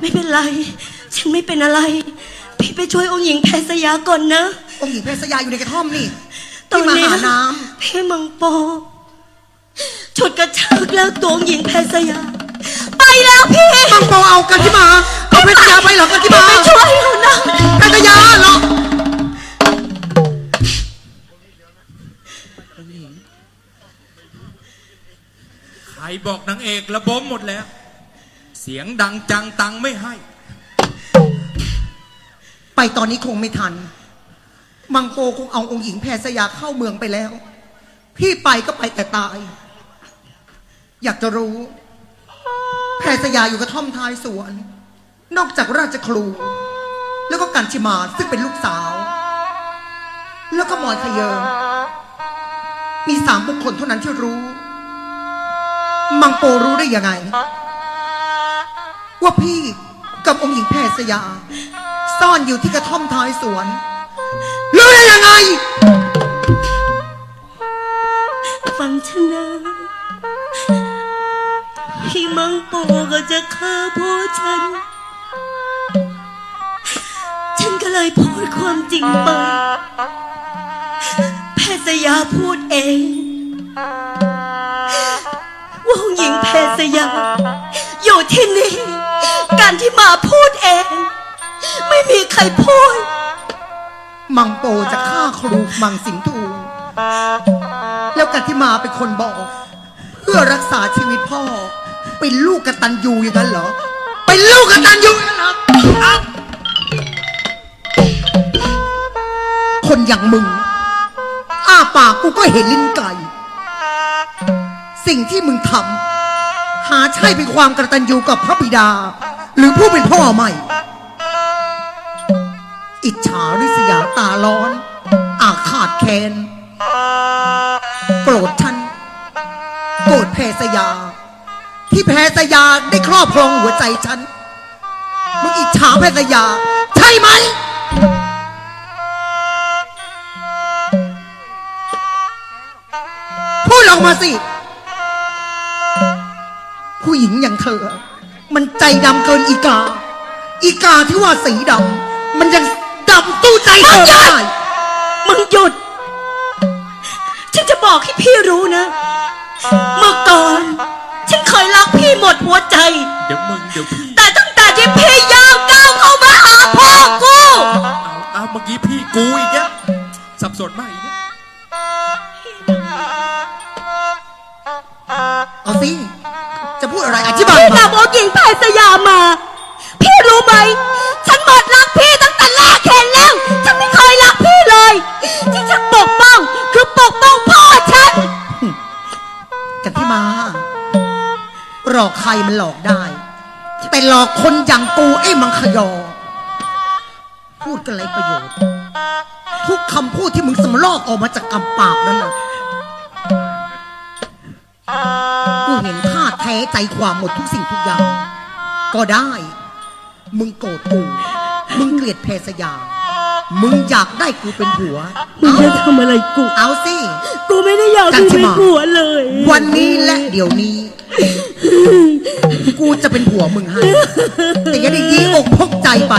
ไม่เป็นไร ฉันไม่เป็นอะไร พี่ไปช่วยองค์หญิงแพทย์สยาก่อนนะ องค์หญิงเพชรสยาอยู่ในกระท่อมนี่ตอนที่มานี้หาน้พี่มังโปฉุดกระชากแล้วตัวองค์หญิงแพทย์สยา ไปแล้วพี่ำมังโปเอากันที่มาเอาเพชรสยาไปเหรอกันที่พี่มาไปช่วยเขานะ เพชรสยาเหรอใครบอกนางเอกระบมหมดแล้ว เสียงดังจังตังไม่ให้ ไปตอนนี้คงไม่ทัน มังโปคงเอาองค์หญิงแพรสยาเข้าเมืองไปแล้ว พี่ไปก็ไปแต่ตาย อยากจะรู้ แพรสยาอยู่กระท่อมท้ายสวน นอกจากราชครู แล้วก็กันชิมาซึ่งเป็นลูกสาว แล้วก็มอยขยเยิงมีสามบุคคลเท่านั้นที่รู้ มังโปรู้ได้ยังไง ว่าพี่กับองค์หญิงแพรสยา ซ่อนอยู่ที่กระท่อมท้ายสวนรู้ได้ยังไง ฟังฉันนะพี่มังโปก็จะฆ่าพ่อฉัน ฉันก็เลยพูดความจริงไป แพทย์สยาพูดเอง ว่าองหญิงแพทย์สยาอยู่ที่นี่ การที่มาพูดเอง ไม่มีใครพูด มังโปจะฆ่าครูมังสินทูแล้วกันที่มาเป็นคนบอก เพื่อรักษาชีวิตพ่อ เป็นลูกกตัญญูอย่างนั้นเหรอ เป็นลูกกตัญญูอย่างนั้นเหรอคนอย่างมึง อ้าปากกูก็เห็นลิ้นไก่สิ่งที่มึงทำหาใช่เป็นความกระตัญญูกับพระบิดา หรือผู้เป็นพ่อไม่ อิจฉาริษยาตาร้อน อาฆาตแค้นโกรธฉันโกรธแพสยา ที่แพสยาได้ครอบครองหัวใจฉันมึงอิจฉาแพสยา ใช่ไหมพูดออกมาสิ ผู้หญิงอย่างเธอ มันใจดำเกินอีกา อีกาที่ว่าสีดำมันยังดำตู้ใจเธอไม่ได้มึงหยุด ฉันจะบอกให้พี่รู้นะ เมื่อก่อน ฉันเคยรักพี่หมดหัวใจ เดี๋ยวมึงเดี๋ยวพี่แต่ตั้งแต่ที่พี่ยาวก้าวเข้ามาหาพ่อกู เอาเอาเมื่อกี้พี่กูอีกแล้วสับสนมากอีกแล้วเอาสิจะพูด อะไรอธิบายพี่มานำองค์หญิงแพทย์สยามมา พี่รู้ไหม ฉันหมดรักพี่ตั้งแต่แรกเห็นแล้ว ฉันไม่เคยรักพี่เลย ที่ฉันปกป้องคือปกป้องพ่อฉัน กันที่มา หลอกใครมันหลอกได้ แต่หลอกคนอย่างกูไอ้มังคยอ พูดกันไรประโยชน์ ทุกคำพูดที่มึงสำลอกออกมาจากกำปากนั่นน่ะ ใจความหมดทุกสิ่งทุกอย่าง ก็ได้ มึงโกรธกู มึงเกลียดแพรสยา มึงอยากได้กูเป็นผัว มึงจะทำอะไรกู เอาสิ กูไม่ได้อยากกันมีใช่ไหมผัวเลยวันนี้และเดี๋ยวนี้ กูจะเป็นผัวมึงให้ แต่อย่าได้ยีอกพกใจไป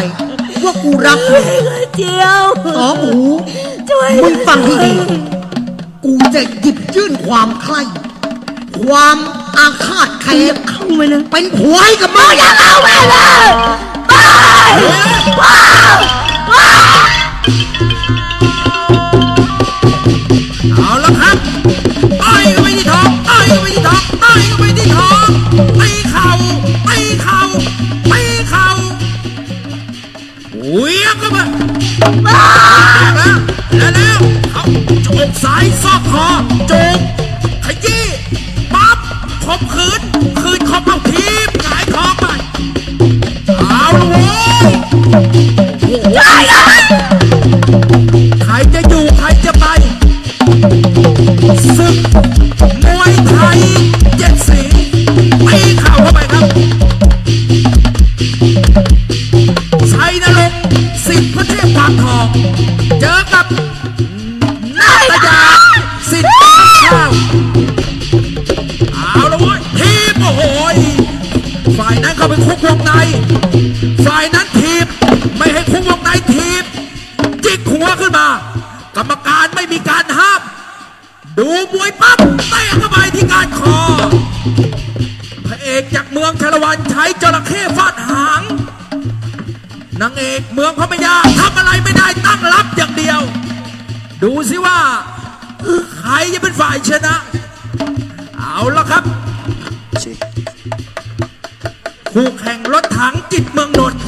ว่ากูรักมึงเจียวอ๋อหมู ช่วยมึงฟังให้ดี กูจะหยิบยื่นความใคร่ ความ อาฆาตแค้นเข้ามานะเป็นผัวให้กับมึงอย่าเอาไปเลยไปว้าวว้าวเอาละครับอ้อยก็ไปที่ท้องอ้อยก็ไปที่ท้องอ้อยก็ไปที่ท้องไปเข่าไปเข่าไปเข่าเวียงเข้าไปแล้วแล้วแล้วเขาจกซ้ายซอกคอจูบขยี้ ขอบข่มขืน คืนข่มเอาทีบหงายท้องไปเอาละโว้ ฝ่ายนั้นเข้าไปคุกวงในฝ่ายนั้นทีบ ไม่ให้คุ้มวงในทีบ จิกหัวขึ้นมา กรรมการไม่มีการห้าม ดูมวยปั๊บเตะเข้าไปที่การคอ พระเอกจากเมืองชาละวันใช้จระเข้ฟาดหางนางเอกเมืองพระมยาทำอะไรไม่ได้ตั้งรับอย่างเดียว ดูสิว่า ใครจะเป็นฝ่ายชนะ เอาละครับ คู่แข่งรถถังจิตเมืองนนท์